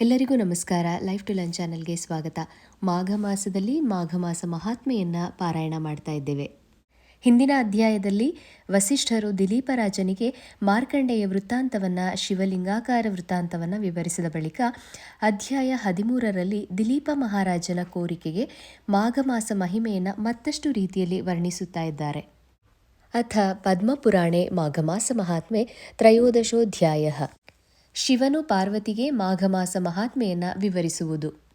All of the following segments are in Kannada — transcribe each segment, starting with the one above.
ಎಲ್ಲರಿಗೂ ನಮಸ್ಕಾರ. ಲೈಫ್ ಟು ಲಂಚ್ ಚಾನಲ್ಗೆ ಸ್ವಾಗತ. ಮಾಘ ಮಾಸದಲ್ಲಿ ಮಾಘ ಮಾಸ ಮಹಾತ್ಮೆಯನ್ನು ಪಾರಾಯಣ ಮಾಡ್ತಾ ಇದ್ದೇವೆ. ಹಿಂದಿನ ಅಧ್ಯಾಯದಲ್ಲಿ ವಸಿಷ್ಠರು ದಿಲೀಪರಾಜನಿಗೆ ಮಾರ್ಕಂಡೇಯ ವೃತ್ತಾಂತವನ್ನು, ಶಿವಲಿಂಗಾಕಾರ ವೃತ್ತಾಂತವನ್ನು ವಿವರಿಸಿದ ಬಳಿಕ ಅಧ್ಯಾಯ ಹದಿಮೂರರಲ್ಲಿ ದಿಲೀಪ ಮಹಾರಾಜನ ಕೋರಿಕೆಗೆ ಮಾಘ ಮಾಸ ಮಹಿಮೆಯನ್ನು ಮತ್ತಷ್ಟು ರೀತಿಯಲ್ಲಿ ವರ್ಣಿಸುತ್ತಾ ಇದ್ದಾರೆ. ಅಥ ಪದ್ಮಪುರಾಣೆ ಮಾಘಮಾಸ ಮಹಾತ್ಮೆ ತ್ರಯೋದಶೋಧ್ಯಾಯ. ಶಿವನು ಪಾರ್ವತಿಗೆ ಮಾಘಮಾಸ ಮಹಾತ್ಮೆಯನ್ನು ವಿವರಿಸುವುದು.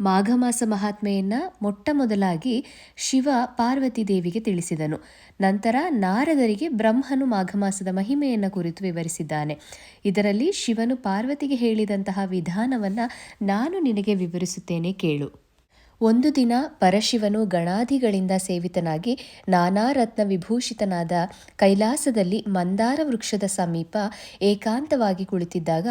ಮಾಘಮಾಸ ಮಹಾತ್ಮೆಯನ್ನು ಮೊಟ್ಟ ಮೊದಲಾಗಿ ಶಿವ ಪಾರ್ವತಿ ದೇವಿಗೆ ತಿಳಿಸಿದನು. ನಂತರ ನಾರದರಿಗೆ ಬ್ರಹ್ಮನು ಮಾಘಮಾಸದ ಮಹಿಮೆಯನ್ನು ಕುರಿತು ವಿವರಿಸಿದ್ದಾನೆ. ಇದರಲ್ಲಿ ಶಿವನು ಪಾರ್ವತಿಗೆ ಹೇಳಿದಂತಹ ವಿಧಾನವನ್ನು ನಾನು ನಿನಗೆ ವಿವರಿಸುತ್ತೇನೆ ಕೇಳು. ಒಂದು ದಿನ ಪರಶಿವನು ಗಣಾದಿಗಳಿಂದ ಸೇವಿತನಾಗಿ ನಾನಾ ರತ್ನ ವಿಭೂಷಿತನಾದ ಕೈಲಾಸದಲ್ಲಿ ಮಂದಾರ ವೃಕ್ಷದ ಸಮೀಪ ಏಕಾಂತವಾಗಿ ಕುಳಿತಿದ್ದಾಗ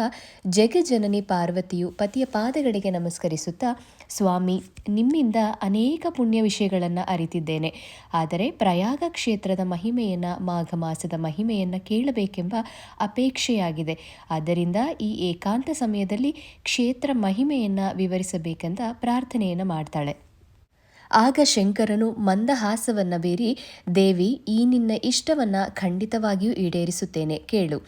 ಜಗಜನನಿ ಪಾರ್ವತಿಯು ಪತಿಯ ಪಾದಗಳಿಗೆ ನಮಸ್ಕರಿಸುತ್ತಾ, ಸ್ವಾಮಿ, ನಿಮ್ಮಿಂದ ಅನೇಕ ಪುಣ್ಯ ವಿಷಯಗಳನ್ನು ಅರಿತಿದ್ದೇನೆ. ಆದರೆ ಪ್ರಯಾಗ ಕ್ಷೇತ್ರದ ಮಹಿಮೆಯನ್ನು ಮಾಘ ಮಾಸದ ಮಹಿಮೆಯನ್ನು ಕೇಳಬೇಕೆಂಬ ಅಪೇಕ್ಷೆಯಾಗಿದೆ. ಆದ್ದರಿಂದ ಈ ಏಕಾಂತ ಸಮಯದಲ್ಲಿ ಕ್ಷೇತ್ರ ಮಹಿಮೆಯನ್ನು ವಿವರಿಸಬೇಕೆಂದ ಪ್ರಾರ್ಥನೆಯನ್ನು ಮಾಡ್ತಾಳೆ ಆಗ ಶಂಕರನು ಮಂದಹಾಸವನ್ನ ಬೇರಿ ದೇವಿ ಈ ನಿನ್ನ ಇಷ್ಟವನ್ನ ಖಂಡಿತವಾಗಿಯೂ ಈಡೇರಿಸುತ್ತೇನೆ ಕೇಳು.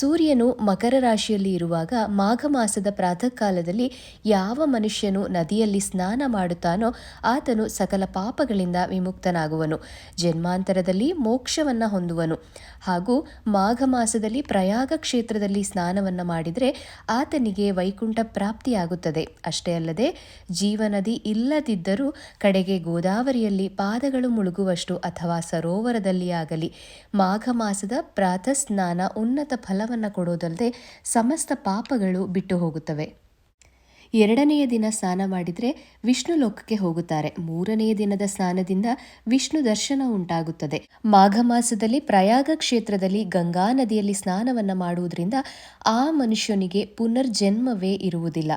ಸೂರ್ಯನು ಮಕರ ರಾಶಿಯಲ್ಲಿ ಇರುವಾಗ ಮಾಘ ಮಾಸದ ಪ್ರಾತಃ ಕಾಲದಲ್ಲಿ ಯಾವ ಮನುಷ್ಯನು ನದಿಯಲ್ಲಿ ಸ್ನಾನ ಮಾಡುತ್ತಾನೋ ಆತನು ಸಕಲ ಪಾಪಗಳಿಂದ ವಿಮುಕ್ತನಾಗುವನು. ಜನ್ಮಾಂತರದಲ್ಲಿ ಮೋಕ್ಷವನ್ನ ಹೊಂದುವನು. ಹಾಗೂ ಮಾಘ ಮಾಸದಲ್ಲಿ ಪ್ರಯಾಗ ಕ್ಷೇತ್ರದಲ್ಲಿ ಸ್ನಾನವನ್ನು ಮಾಡಿದರೆ ಆತನಿಗೆ ವೈಕುಂಠ ಪ್ರಾಪ್ತಿಯಾಗುತ್ತದೆ. ಅಷ್ಟೇ ಅಲ್ಲದೆ ಜೀವನದಿ ಇಲ್ಲದಿದ್ದರೂ ಕಡೆಗೆ ಗೋದಾವರಿಯಲ್ಲಿ ಪಾದಗಳು ಮುಳುಗುವಷ್ಟು ಅಥವಾ ಸರೋವರದಲ್ಲಿ ಆಗಲಿ ಮಾಘ ಮಾಸದ ಪ್ರಾತಃ ಸ್ನಾನ ಉನ್ನತ ಫಲವನ್ನು ಕೊಡೋದಲ್ಲದೆ ಸಮಸ್ತ ಪಾಪಗಳು ಬಿಟ್ಟು ಹೋಗುತ್ತವೆ. ಎರಡನೆಯ ದಿನ ಸ್ನಾನ ಮಾಡಿದರೆ ವಿಷ್ಣು ಲೋಕಕ್ಕೆ ಹೋಗುತ್ತಾರೆ. ಮೂರನೆಯ ದಿನದ ಸ್ನಾನದಿಂದ ವಿಷ್ಣು ದರ್ಶನ ಉಂಟಾಗುತ್ತದೆ. ಮಾಘ ಮಾಸದಲ್ಲಿ ಪ್ರಯಾಗ ಕ್ಷೇತ್ರದಲ್ಲಿ ಗಂಗಾ ನದಿಯಲ್ಲಿ ಸ್ನಾನವನ್ನು ಮಾಡುವುದರಿಂದ ಆ ಮನುಷ್ಯನಿಗೆ ಪುನರ್ಜನ್ಮವೇ ಇರುವುದಿಲ್ಲ.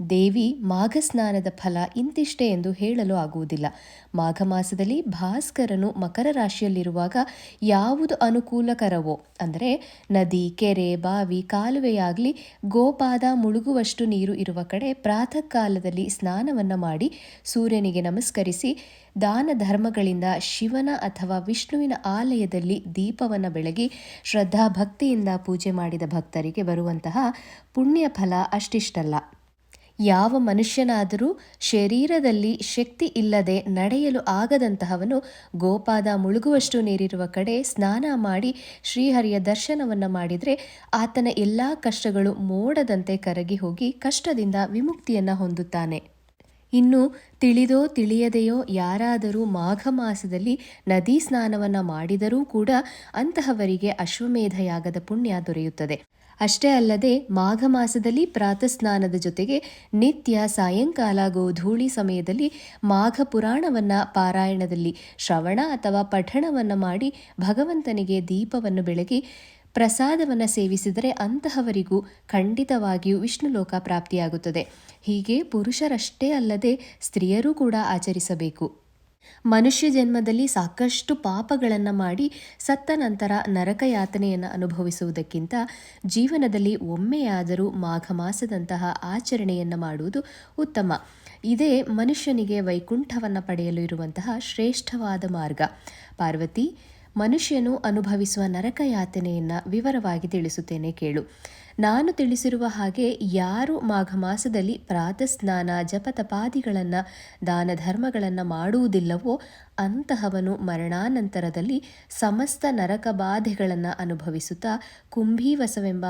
ದೇವಿ ಮಾಘ ಸ್ನಾನದ ಫಲ ಇಂತಿಷ್ಟೇ ಎಂದು ಹೇಳಲು ಆಗುವುದಿಲ್ಲ. ಮಾಘ ಮಾಸದಲ್ಲಿ ಭಾಸ್ಕರನು ಮಕರ ರಾಶಿಯಲ್ಲಿರುವಾಗ ಯಾವುದು ಅನುಕೂಲಕರವೋ, ಅಂದರೆ ನದಿ, ಕೆರೆ, ಬಾವಿ, ಕಾಲುವೆಯಾಗಲಿ ಗೋಪಾದ ಮುಳುಗುವಷ್ಟು ನೀರು ಇರುವ ಕಡೆ ಪ್ರಾತಃ ಕಾಲದಲ್ಲಿ ಸ್ನಾನವನ್ನು ಮಾಡಿ ಸೂರ್ಯನಿಗೆ ನಮಸ್ಕರಿಸಿ ದಾನ ಧರ್ಮಗಳಿಂದ ಶಿವನ ಅಥವಾ ವಿಷ್ಣುವಿನ ಆಲಯದಲ್ಲಿ ದೀಪವನ್ನು ಬೆಳಗಿ ಶ್ರದ್ಧಾ ಭಕ್ತಿಯಿಂದ ಪೂಜೆ ಮಾಡಿದ ಭಕ್ತರಿಗೆ ಬರುವಂತಹ ಪುಣ್ಯ ಫಲ ಅಷ್ಟಿಷ್ಟಲ್ಲ. ಯಾವ ಮನುಷ್ಯನಾದರೂ ಶರೀರದಲ್ಲಿ ಶಕ್ತಿ ಇಲ್ಲದೆ ನಡೆಯಲು ಆಗದಂತಹವನು ಗೋಪಾದ ಮುಳುಗುವಷ್ಟು ನೀರಿರುವ ಕಡೆ ಸ್ನಾನ ಮಾಡಿ ಶ್ರೀಹರಿಯ ದರ್ಶನವನ್ನು ಮಾಡಿದರೆ ಆತನ ಎಲ್ಲ ಕಷ್ಟಗಳು ಮೋಡದಂತೆ ಕರಗಿ ಹೋಗಿ ಕಷ್ಟದಿಂದ ವಿಮುಕ್ತಿಯನ್ನು ಹೊಂದುತ್ತಾನೆ. ಇನ್ನು ತಿಳಿದೋ ತಿಳಿಯದೆಯೋ ಯಾರಾದರೂ ಮಾಘ ಮಾಸದಲ್ಲಿ ನದಿ ಸ್ನಾನವನ್ನು ಮಾಡಿದರೂ ಕೂಡ ಅಂತಹವರಿಗೆ ಅಶ್ವಮೇಧಯಾಗದ ಪುಣ್ಯ ದೊರೆಯುತ್ತದೆ. ಅಷ್ಟೇ ಅಲ್ಲದೆ ಮಾಘ ಮಾಸದಲ್ಲಿ ಪ್ರಾತಸ್ನಾನದ ಜೊತೆಗೆ ನಿತ್ಯ ಸಾಯಂಕಾಲ ಗೋಧೂಳಿ ಸಮಯದಲ್ಲಿ ಮಾಘ ಪುರಾಣವನ್ನು ಪಾರಾಯಣದಲ್ಲಿ ಶ್ರವಣ ಅಥವಾ ಪಠಣವನ್ನು ಮಾಡಿ ಭಗವಂತನಿಗೆ ದೀಪವನ್ನು ಬೆಳಗಿ ಪ್ರಸಾದವನ್ನು ಸೇವಿಸಿದರೆ ಅಂತಹವರಿಗೂ ಖಂಡಿತವಾಗಿಯೂ ವಿಷ್ಣು ಲೋಕ ಪ್ರಾಪ್ತಿಯಾಗುತ್ತದೆ. ಹೀಗೆ ಪುರುಷರಷ್ಟೇ ಅಲ್ಲದೆ ಸ್ತ್ರೀಯರೂ ಕೂಡ ಆಚರಿಸಬೇಕು. ಮನುಷ್ಯ ಜನ್ಮದಲ್ಲಿ ಸಾಕಷ್ಟು ಪಾಪಗಳನ್ನು ಮಾಡಿ ಸತ್ತ ನಂತರ ನರಕ ಯಾತನೆಯನ್ನು ಅನುಭವಿಸುವುದಕ್ಕಿಂತ ಜೀವನದಲ್ಲಿ ಒಮ್ಮೆಯಾದರೂ ಮಾಘ ಮಾಸದಂತಹ ಆಚರಣೆಯನ್ನು ಮಾಡುವುದು ಉತ್ತಮ. ಇದೇ ಮನುಷ್ಯನಿಗೆ ವೈಕುಂಠವನ್ನು ಪಡೆಯಲು ಇರುವಂತಹ ಶ್ರೇಷ್ಠವಾದ ಮಾರ್ಗ. ಪಾರ್ವತಿ ಮನುಷ್ಯನು ಅನುಭವಿಸುವ ನರಕ ಯಾತನೆಯನ್ನು ವಿವರವಾಗಿ ತಿಳಿಸುತ್ತೇನೆ ಕೇಳು. ನಾನು ತಿಳಿಸಿರುವ ಹಾಗೆ ಯಾರು ಮಾಘ ಮಾಸದಲ್ಲಿ ಪ್ರಾತಃ ಸ್ನಾನ ಜಪತಪಾದಿಗಳನ್ನು ದಾನ ಧರ್ಮಗಳನ್ನು ಮಾಡುವುದಿಲ್ಲವೋ ಅಂತಹವನು ಮರಣಾನಂತರದಲ್ಲಿ ಸಮಸ್ತ ನರಕ ಬಾಧೆಗಳನ್ನು ಅನುಭವಿಸುತ್ತಾ ಕುಂಭೀವಸವೆಂಬ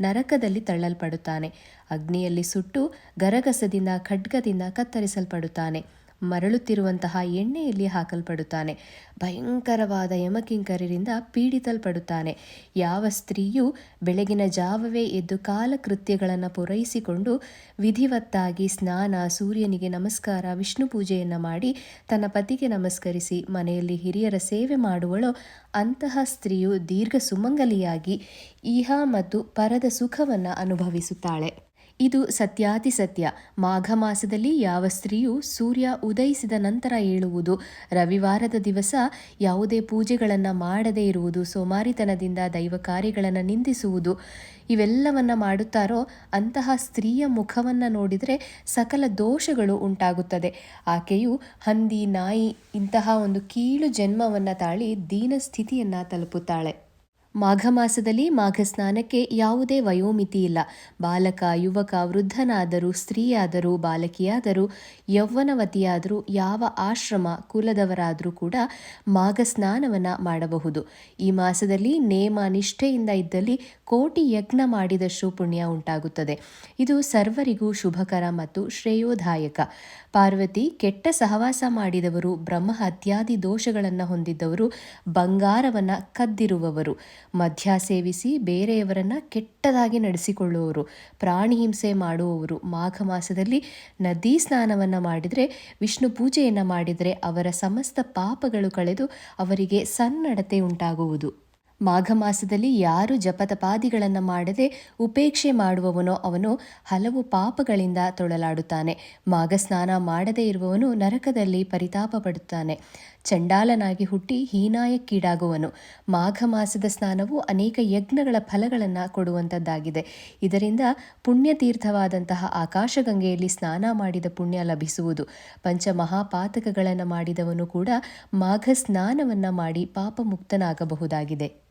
ನರಕದಲ್ಲಿ ತಳ್ಳಲ್ಪಡುತ್ತಾನೆ. ಅಗ್ನಿಯಲ್ಲಿ ಸುಟ್ಟು ಗರಗಸದಿಂದ, ಖಡ್ಗದಿಂದ ಕತ್ತರಿಸಲ್ಪಡುತ್ತಾನೆ. ಮರಳುತ್ತಿರುವಂತಹ ಎಣ್ಣೆಯಲ್ಲಿ ಹಾಕಲ್ಪಡುತ್ತಾನೆ. ಭಯಂಕರವಾದ ಯಮಕಿಂಕರರಿಂದ ಪೀಡಿತಲ್ಪಡುತ್ತಾನೆ. ಯಾವ ಸ್ತ್ರೀಯು ಬೆಳಗಿನ ಜಾವವೇ ಎದ್ದು ಕಾಲಕೃತ್ಯಗಳನ್ನು ಪೂರೈಸಿಕೊಂಡು ವಿಧಿವತ್ತಾಗಿ ಸ್ನಾನ, ಸೂರ್ಯನಿಗೆ ನಮಸ್ಕಾರ, ವಿಷ್ಣು ಪೂಜೆಯನ್ನು ಮಾಡಿ ತನ್ನ ಪತಿಗೆ ನಮಸ್ಕರಿಸಿ ಮನೆಯಲ್ಲಿ ಹಿರಿಯರ ಸೇವೆ ಮಾಡುವಳೋ, ಅಂತಹ ಸ್ತ್ರೀಯು ದೀರ್ಘ ಸುಮಂಗಲಿಯಾಗಿ ಇಹ ಮತ್ತು ಪರದ ಸುಖವನ್ನು ಅನುಭವಿಸುತ್ತಾಳೆ. ಇದು ಸತ್ಯಾತಿ ಸತ್ಯ ಮಾಘ ಮಾಸದಲ್ಲಿ ಯಾವ ಸ್ತ್ರೀಯು ಸೂರ್ಯ ಉದಯಿಸಿದ ನಂತರ ಏಳುವುದು, ರವಿವಾರದ ದಿವಸ ಯಾವುದೇ ಪೂಜೆಗಳನ್ನು ಮಾಡದೇ ಇರುವುದು, ಸೋಮಾರಿತನದಿಂದ ದೈವ ಕಾರ್ಯಗಳನ್ನು ನಿಂದಿಸುವುದು, ಇವೆಲ್ಲವನ್ನು ಮಾಡುತ್ತಾರೋ ಅಂತಹ ಸ್ತ್ರೀಯ ಮುಖವನ್ನು ನೋಡಿದರೆ ಸಕಲ ದೋಷಗಳು ಉಂಟಾಗುತ್ತದೆ. ಆಕೆಯು ಹಂದಿ, ನಾಯಿ ಇಂತಹ ಒಂದು ಕೀಳು ಜನ್ಮವನ್ನು ತಾಳಿ ದೀನ ಸ್ಥಿತಿಯನ್ನು ತಲುಪುತ್ತಾಳೆ. ಮಾಘ ಮಾಸದಲ್ಲಿ ಮಾಘ ಸ್ನಾನಕ್ಕೆ ಯಾವುದೇ ವಯೋಮಿತಿ ಇಲ್ಲ. ಬಾಲಕ, ಯುವಕ, ವೃದ್ಧನಾದರೂ, ಸ್ತ್ರೀಯಾದರೂ, ಬಾಲಕಿಯಾದರೂ, ಯೌವನವತಿಯಾದರೂ, ಯಾವ ಆಶ್ರಮ ಕುಲದವರಾದರೂ ಕೂಡ ಮಾಘ ಸ್ನಾನವನ್ನು ಮಾಡಬಹುದು. ಈ ಮಾಸದಲ್ಲಿ ನೇಮ ನಿಷ್ಠೆಯಿಂದ ಇದ್ದಲ್ಲಿ ಕೋಟಿ ಯಜ್ಞ ಮಾಡಿದಷ್ಟು ಪುಣ್ಯ ಉಂಟಾಗುತ್ತದೆ. ಇದು ಸರ್ವರಿಗೂ ಶುಭಕರ ಮತ್ತು ಶ್ರೇಯೋದಾಯಕ. ಪಾರ್ವತಿ, ಕೆಟ್ಟ ಸಹವಾಸ ಮಾಡಿದವರು, ಬ್ರಹ್ಮ ಹತ್ಯಾದಿ ದೋಷಗಳನ್ನು ಹೊಂದಿದ್ದವರು, ಬಂಗಾರವನ್ನು ಕದ್ದಿರುವವರು. ಮದ್ಯ ಸೇವಿಸಿ ಬೇರೆಯವರನ್ನು ಕೆಟ್ಟದಾಗಿ ನಡೆಸಿಕೊಳ್ಳುವವರು, ಪ್ರಾಣಿ ಹಿಂಸೆ ಮಾಡುವವರು. ಮಾಘ ಮಾಸದಲ್ಲಿ ನದಿ ಸ್ನಾನವನ್ನು ಮಾಡಿದರೆ, ವಿಷ್ಣು ಪೂಜೆಯನ್ನು ಮಾಡಿದರೆ ಅವರ ಸಮಸ್ತ ಪಾಪಗಳು ಕಳೆದು ಅವರಿಗೆ ಸನ್ನಡತೆ ಉಂಟಾಗುವುದು. ಮಾಘ ಮಾಸದಲ್ಲಿ ಯಾರು ಜಪತಪಾದಿಗಳನ್ನು ಮಾಡದೆ ಉಪೇಕ್ಷೆ ಮಾಡುವವನೋ ಅವನು ಹಲವು ಪಾಪಗಳಿಂದ ತೊಳಲಾಡುತ್ತಾನೆ. ಮಾಘ ಸ್ನಾನ ಮಾಡದೇ ಇರುವವನು ನರಕದಲ್ಲಿ ಪರಿತಾಪ ಪಡುತ್ತಾನೆ ಚಂಡಾಲನಾಗಿ ಹುಟ್ಟಿ ಹೀನಾಯಕ್ಕೀಡಾಗುವನು. ಮಾಘ ಮಾಸದ ಸ್ನಾನವು ಅನೇಕ ಯಜ್ಞಗಳ ಫಲಗಳನ್ನು ಕೊಡುವಂಥದ್ದಾಗಿದೆ. ಇದರಿಂದ ಪುಣ್ಯತೀರ್ಥವಾದಂತಹ ಆಕಾಶಗಂಗೆಯಲ್ಲಿ ಸ್ನಾನ ಮಾಡಿದ ಪುಣ್ಯ ಲಭಿಸುವುದು. ಪಂಚಮಹಾಪಾತಕಗಳನ್ನು ಮಾಡಿದವನು ಕೂಡ ಮಾಘ ಸ್ನಾನವನ್ನು ಮಾಡಿ ಪಾಪ ಮುಕ್ತನಾಗಬಹುದಾಗಿದೆ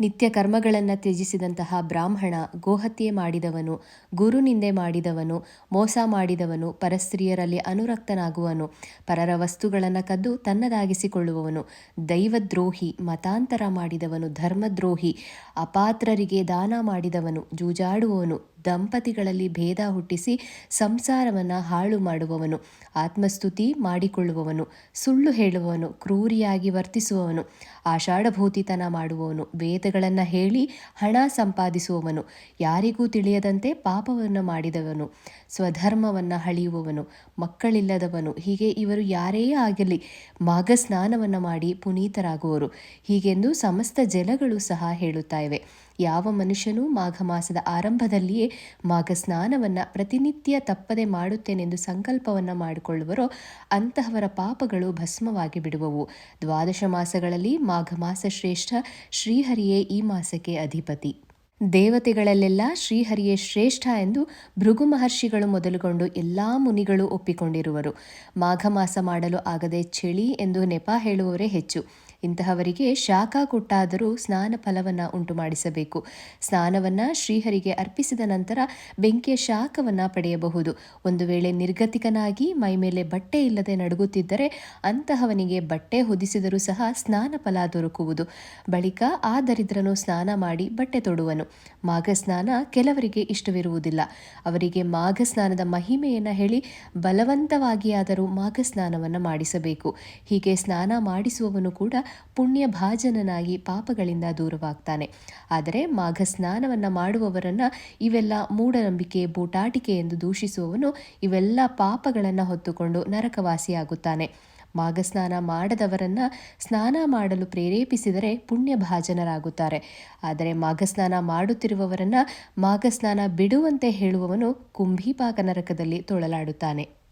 ನಿತ್ಯ ಕರ್ಮಗಳನ್ನು ತ್ಯಜಿಸಿದಂತಹ ಬ್ರಾಹ್ಮಣ ಗೋಹತ್ಯೆ ಮಾಡಿದವನು ಗುರುನಿಂದೆ ಮಾಡಿದವನು, ಮೋಸ ಮಾಡಿದವನು, ಪರಸ್ತ್ರೀಯರಲ್ಲಿ ಅನುರಕ್ತನಾಗುವನು, ಪರರ ವಸ್ತುಗಳನ್ನು ಕದ್ದು ತನ್ನದಾಗಿಸಿಕೊಳ್ಳುವವನು, ದೈವದ್ರೋಹಿ, ಮತಾಂತರ ಮಾಡಿದವನು, ಧರ್ಮದ್ರೋಹಿ, ಅಪಾತ್ರರಿಗೆ ದಾನ ಮಾಡಿದವನು, ಜೂಜಾಡುವವನು, ದಂಪತಿಗಳಲ್ಲಿ ಭೇದ ಹುಟ್ಟಿಸಿ ಸಂಸಾರವನ್ನು ಹಾಳು ಮಾಡುವವನು, ಆತ್ಮಸ್ತುತಿ ಮಾಡಿಕೊಳ್ಳುವವನು, ಸುಳ್ಳು ಹೇಳುವವನು, ಕ್ರೂರಿಯಾಗಿ ವರ್ತಿಸುವವನು, ಆಷಾಢಭೂತಿತನ ಮಾಡುವವನು ವೇದಗಳನ್ನು ಹೇಳಿ ಹಣ ಸಂಪಾದಿಸುವವನು. ಯಾರಿಗೂ ತಿಳಿಯದಂತೆ ಪಾಪವನ್ನು ಮಾಡಿದವನು. ಸ್ವಧರ್ಮವನ್ನು ಹಳಿಯುವವನು ಮಕ್ಕಳಿಲ್ಲದವನು. ಹೀಗೆ ಇವರು ಯಾರೇ ಆಗಲಿ ಮಾಘ ಸ್ನಾನವನ್ನು ಮಾಡಿ ಪುನೀತರಾಗುವರು. ಹೀಗೆಂದು ಸಮಸ್ತ ಜಲಗಳು ಸಹ ಹೇಳುತ್ತಾ ಇವೆ. ಯಾವ ಮನುಷ್ಯನೂ ಮಾಘ ಮಾಸದ ಆರಂಭದಲ್ಲಿಯೇ ಮಾಘ ಸ್ನಾನವನ್ನು ಪ್ರತಿನಿತ್ಯ ತಪ್ಪದೆ ಮಾಡುತ್ತೇನೆಂದು ಸಂಕಲ್ಪವನ್ನು ಮಾಡಿಕೊಳ್ಳುವರೋ, ಅಂತಹವರ ಪಾಪಗಳು ಭಸ್ಮವಾಗಿ ಬಿಡುವವು. ದ್ವಾದಶ ಮಾಸಗಳಲ್ಲಿ ಮಾಘ ಮಾಸ ಶ್ರೇಷ್ಠ ಶ್ರೀಹರಿಯೇ ಈ ಮಾಸಕ್ಕೆ ಅಧಿಪತಿ. ದೇವತೆಗಳಲ್ಲೆಲ್ಲ ಶ್ರೀಹರಿಯೇ ಶ್ರೇಷ್ಠ ಎಂದು ಭೃಗು ಮಹರ್ಷಿಗಳು ಮೊದಲುಗೊಂಡು ಎಲ್ಲ ಮುನಿಗಳು ಒಪ್ಪಿಕೊಂಡಿರುವರು. ಮಾಘ ಮಾಸ ಮಾಡಲು ಆಗದೆ ಚಳಿ ಎಂದು ನೆಪ ಹೇಳುವವರೇ ಹೆಚ್ಚು. ಇಂತಹವರಿಗೆ ಶಾಖ ಕೊಟ್ಟಾದರೂ ಸ್ನಾನ ಫಲವನ್ನು ಉಂಟು ಮಾಡಿಸಬೇಕು ಸ್ನಾನವನ್ನು ಶ್ರೀಹರಿಗೆ ಅರ್ಪಿಸಿದ ನಂತರ ಬೆಂಕಿಯ ಶಾಖವನ್ನು ಪಡೆಯಬಹುದು. ಒಂದು ವೇಳೆ ನಿರ್ಗತಿಕನಾಗಿ ಮೈಮೇಲೆ ಬಟ್ಟೆ ಇಲ್ಲದೆ ನಡುಗುತ್ತಿದ್ದರೆ ಅಂತಹವನಿಗೆ ಬಟ್ಟೆ ಹೊದಿಸಿದರೂ ಸಹ ಸ್ನಾನ ಫಲ ದೊರಕುವುದು. ಬಳಿಕ ಆ ದರಿದ್ರನು ಸ್ನಾನ ಮಾಡಿ ಬಟ್ಟೆ ತೊಡುವನು. ಮಾಘ ಸ್ನಾನ ಕೆಲವರಿಗೆ ಇಷ್ಟವಿರುವುದಿಲ್ಲ. ಅವರಿಗೆ ಮಾಘ ಸ್ನಾನದ ಮಹಿಮೆಯನ್ನು ಹೇಳಿ ಬಲವಂತವಾಗಿಯಾದರೂ ಮಾಘ ಸ್ನಾನವನ್ನು ಮಾಡಿಸಬೇಕು. ಹೀಗೆ ಸ್ನಾನ ಮಾಡಿಸುವವನು ಕೂಡ ಪುಣ್ಯ ಭಾಜನನಾಗಿ ಪಾಪಗಳಿಂದ ದೂರವಾಗ್ತಾನೆ. ಆದರೆ ಮಾಘ ಸ್ನಾನವನ್ನು ಮಾಡುವವರನ್ನ ಇವೆಲ್ಲ ಮೂಢನಂಬಿಕೆ, ಬೂಟಾಟಿಕೆ ಎಂದು ದೂಷಿಸುವವನು ಇವೆಲ್ಲ ಪಾಪಗಳನ್ನು ಹೊತ್ತುಕೊಂಡು ನರಕವಾಸಿಯಾಗುತ್ತಾನೆ. ಮಾಘಸ್ನಾನ ಮಾಡದವರನ್ನ ಸ್ನಾನ ಮಾಡಲು ಪ್ರೇರೇಪಿಸಿದರೆ ಪುಣ್ಯ ಭಾಜನರಾಗುತ್ತಾರೆ ಆದರೆ ಮಾಘಸ್ನಾನ ಮಾಡುತ್ತಿರುವವರನ್ನ ಮಾಘಸ್ನಾನ ಬಿಡುವಂತೆ ಹೇಳುವವನು ಕುಂಭೀಪಾಕ ನರಕದಲ್ಲಿ ತೊಳಲಾಡುತ್ತಾನೆ.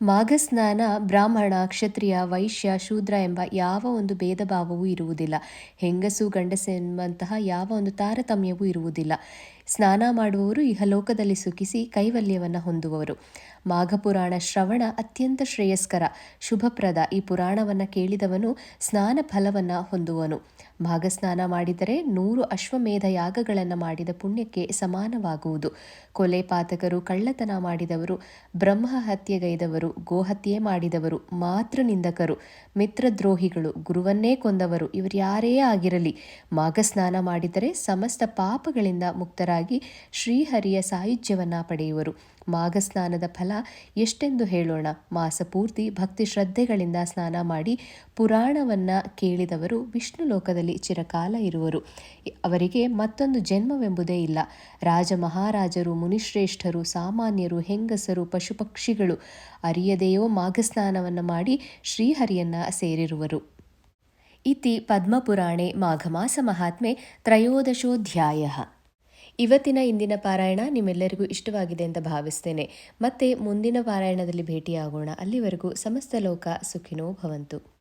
ಮಾಘಸ್ನಾನ, ಬ್ರಾಹ್ಮಣ, ಕ್ಷತ್ರಿಯ, ವೈಶ್ಯ, ಶೂದ್ರ ಎಂಬ ಯಾವ ಒಂದು ಭೇದ ಭಾವವೂ ಇರುವುದಿಲ್ಲ. ಹೆಂಗಸು ಗಂಡಸೆಂಬಂತಹ ಯಾವ ಒಂದು ತಾರತಮ್ಯವೂ ಇರುವುದಿಲ್ಲ. ಸ್ನಾನ ಮಾಡುವವರು ಇಹಲೋಕದಲ್ಲಿ ಸುಖಿಸಿ ಕೈವಲ್ಯವನ್ನು ಹೊಂದುವವರು. ಮಾಘಪುರಾಣ ಶ್ರವಣ ಅತ್ಯಂತ ಶ್ರೇಯಸ್ಕರ, ಶುಭಪ್ರದ ಈ ಪುರಾಣವನ್ನು ಕೇಳಿದವನು ಸ್ನಾನ ಫಲವನ್ನು ಹೊಂದುವನು. ಮಾಘ ಸ್ನಾನ ಮಾಡಿದರೆ ನೂರು ಅಶ್ವಮೇಧ ಯಾಗಗಳನ್ನು ಮಾಡಿದ ಪುಣ್ಯಕ್ಕೆ ಸಮಾನವಾಗುವುದು. ಕೊಲೆ ಪಾತಕರು ಕಳ್ಳತನ ಮಾಡಿದವರು ಬ್ರಹ್ಮ ಹತ್ಯೆಗೈದವರು ಗೋಹತ್ಯೆ ಮಾಡಿದವರು ಮಾತೃ ನಿಂದಕರು, ಮಿತ್ರದ್ರೋಹಿಗಳು, ಗುರುವನ್ನೇ ಕೊಂದವರು, ಇವರು ಯಾರೇ ಆಗಿರಲಿ ಮಾಘ ಸ್ನಾನ ಮಾಡಿದರೆ ಸಮಸ್ತ ಪಾಪಗಳಿಂದ ಮುಕ್ತರಾಗಿ ಶ್ರೀಹರಿಯ ಸಾಯುಜ್ಯವನ್ನು ಪಡೆಯುವರು. ಮಾಘ ಸ್ನಾನದ ಫಲ ಎಷ್ಟೆಂದು ಹೇಳೋಣ. ಮಾಸಪೂರ್ತಿ ಭಕ್ತಿ ಶ್ರದ್ಧೆಗಳಿಂದ ಸ್ನಾನ ಮಾಡಿ ಪುರಾಣವನ್ನು ಕೇಳಿದವರು ವಿಷ್ಣು ಲೋಕದಲ್ಲಿ ಚಿರಕಾಲ ಇರುವರು. ಅವರಿಗೆ ಮತ್ತೊಂದು ಜನ್ಮವೆಂಬುದೇ ಇಲ್ಲ. ರಾಜ ಮಹಾರಾಜರು, ಮುನಿಶ್ರೇಷ್ಠರು, ಸಾಮಾನ್ಯರು, ಹೆಂಗಸರು, ಪಶುಪಕ್ಷಿಗಳು ಅರಿಯದೆಯೋ ಮಾಘಸ್ನಾನವನ್ನು ಮಾಡಿ ಶ್ರೀಹರಿಯನ್ನ ಸೇರಿರುವರು. ಇತಿ ಪದ್ಮಪುರಾಣೆ ಮಾಘಮಾಸ ಮಹಾತ್ಮೆ ತ್ರಯೋದಶೋಧ್ಯಾಯ. ಇವತ್ತಿನ ಇಂದಿನ ಪಾರಾಯಣ ನಿಮ್ಮೆಲ್ಲರಿಗೂ ಇಷ್ಟವಾಗಿದೆ ಅಂತ ಭಾವಿಸ್ತೇನೆ. ಮತ್ತೆ ಮುಂದಿನ ಪಾರಾಯಣದಲ್ಲಿ ಭೇಟಿಯಾಗೋಣ. ಅಲ್ಲಿವರೆಗೂ ಸಮಸ್ತ ಲೋಕ ಸುಖಿನೋ ಭವಂತು.